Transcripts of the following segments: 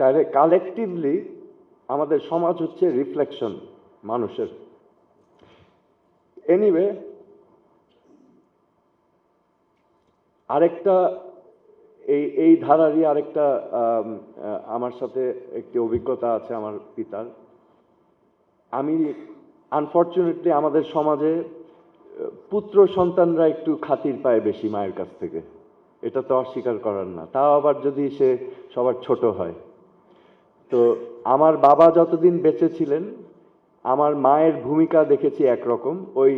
তাহলে কালেকটিভলি আমাদের সমাজ হচ্ছে রিফ্লেকশন মানুষের। এনিওয়ে আরেকটা এই এই ধারারই আরেকটা আম, আমার সাথে একটি অভিজ্ঞতা আছে আমার পিতার। আমি আনফর্চুনেটলি আমাদের সমাজে পুত্র সন্তানরা একটু খাতির পায় বেশি মায়ের কাছ থেকে। এটা তো অস্বীকার করার না। তাও আবার যদি সে সবার ছোট হয়। তো আমার বাবা যতদিন বেঁচে ছিলেন, আমার মায়ের ভূমিকা দেখেছি একরকম। ওই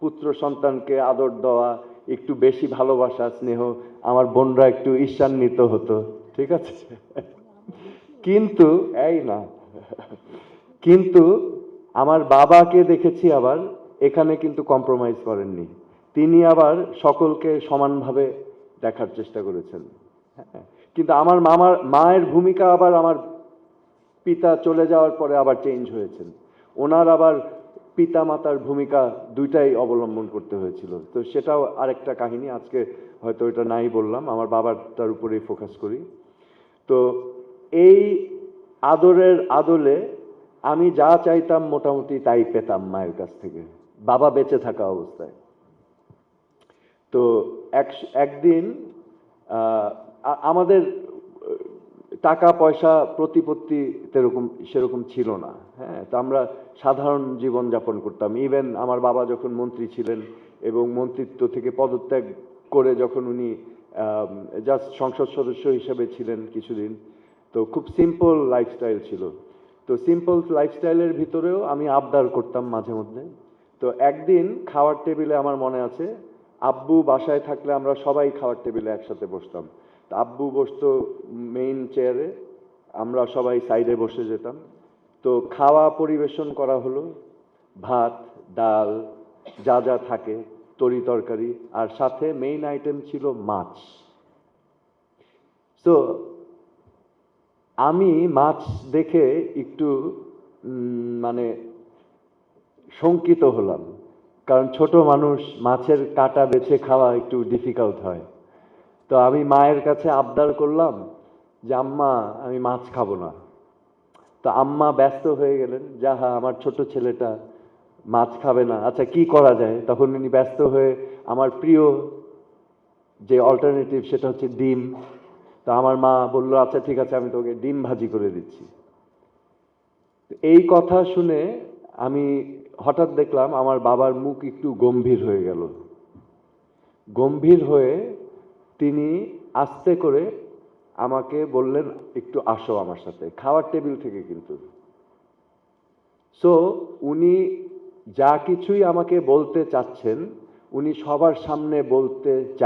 পুত্র সন্তানকে আদর দেওয়া, একটু বেশি ভালোবাসা, স্নেহ, আমার বোনরা একটু ঈর্ষান্বিত হতো, ঠিক আছে? কিন্তু, এই না, কিন্তু আমার বাবাকে দেখেছি আবার, এখানে কিন্তু কম্প্রোমাইজ করেননি। তিনি আবার সকলকে সমানভাবে দেখার চেষ্টা করেছেন। হ্যাঁ কিন্তু আমার মামার, মায়ের ভূমিকা আবার আমার পিতা চলে যাওয়ার পরে আবার চেঞ্জ হয়েছেন। ওনার আবার পিতা মাতার ভূমিকা দুইটাই অবলম্বন করতে হয়েছিল। তো সেটাও আরেকটা কাহিনী, আজকে হয়তো এটা নাই বললাম, আমার বাবারটার উপরেই ফোকাস করি। তো এই আদরের আদলে আমি যা চাইতাম মোটামুটি তাই পেতাম মায়ের কাছ থেকে, বাবা বেঁচে থাকা অবস্থায়। তো এক, একদিন আমাদের টাকা পয়সা প্রতিপত্তি সেরকম সেরকম ছিল না। হ্যাঁ তো আমরা সাধারণ জীবন যাপন করতাম। ইভেন আমার বাবা যখন মন্ত্রী ছিলেন এবং মন্ত্রিত্ব থেকে পদত্যাগ করে যখন উনি জাস্ট সংসদ সদস্য হিসেবে ছিলেন কিছুদিন, তো খুব সিম্পল লাইফস্টাইল ছিল। তো সিম্পল লাইফস্টাইলের ভিতরেও আমি আবদার করতাম মাঝে মধ্যে। তো একদিন খাওয়ার টেবিলে আমার মনে আছে, আব্বু বাসায় থাকলে আমরা সবাই খাওয়ার টেবিলে একসাথে বসতাম। আব্বু বসতো মেইন চেয়ারে আমরা সবাই সাইডে বসে যেতাম। তো খাওয়া পরিবেশন করা হলো, ভাত, ডাল, যা যা থাকে, তরি তরকারি, আর সাথে মেইন আইটেম ছিল মাছ। তো আমি মাছ দেখে একটু মানে শঙ্কিত হলাম। কারণ ছোট মানুষ মাছের কাটা বেছে খাওয়া একটু ডিফিকাল্ট হয়। তো আমি মায়ের কাছে আবদার করলাম যে, আম্মা, আমি মাছ খাব না। তো আম্মা ব্যস্ত হয়ে গেলেন যাহা আমার ছোট ছেলেটা মাছ খাবে না। আচ্ছা কি করা যায়? তখন উনি ব্যস্ত হয়ে, আমার প্রিয় যে অল্টারনেটিভ সেটা হচ্ছে ডিম। তো আমার মা বলল আচ্ছা ঠিক আছে, আমি তোকে ডিম ভাজি করে দিচ্ছি। এই কথা শুনে আমি হঠাৎ দেখলাম, আমার বাবার মুখ একটু গম্ভীর হয়ে গেল। গম্ভীর হয়ে তিনি আস্তে করে আমাকে বললেন, একটু আসো আমার সাথে। খাওয়ার টেবিল থেকে কিন্তু। সো উনি যা কিছুই আমাকে বলতে চাচ্ছেন, উনি সবার সামনে বলতে